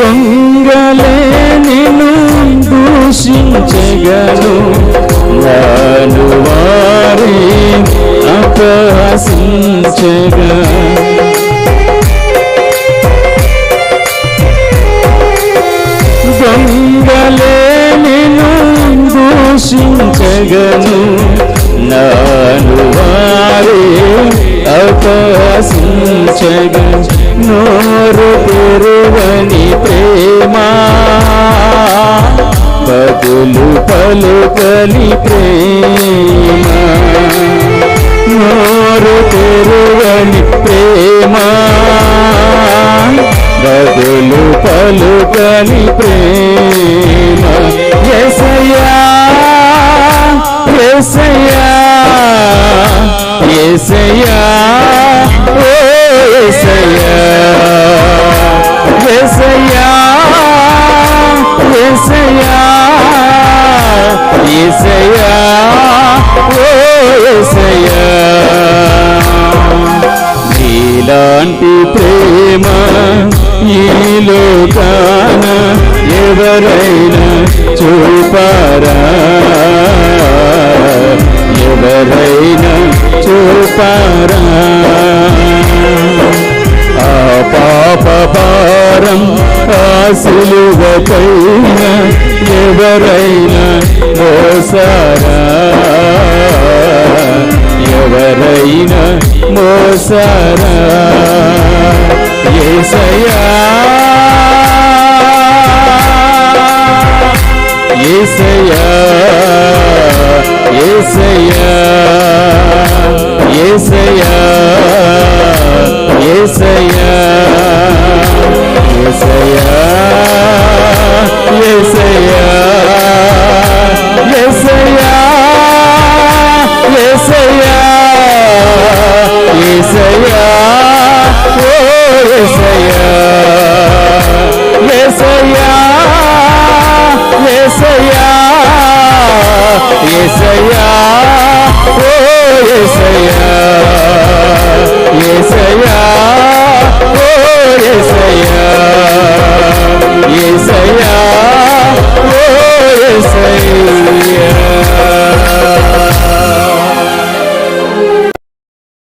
దొంగలే నిన్ను దూషించగను నాను వారి అపహసించగా. దొంగలే నిన్ను దూషించగను నాను వారి అపహసించగా. నోరు తెరువని ప్రేమ. బదులు పలుకని ప్రేమ. నోరు తెరువని ప్రేమ. బదులు పలుకని ప్రేమ. ఎసయా ఎసయా ఎసయా ఓ ఎసయా ఎసయా ఎసయా ఓ ఎసయా నీలాంటి ప్రేమ ఈ లోకాన ఎవరైనా చూపారా? ఎవరైనా చూపారా? సిలువపైన ఎవరైనా మోసారా? ఎవరైనా మోసారా? ఏసయా ఏసయా ఏసయా ఏసయా ఏసయా ఏసయా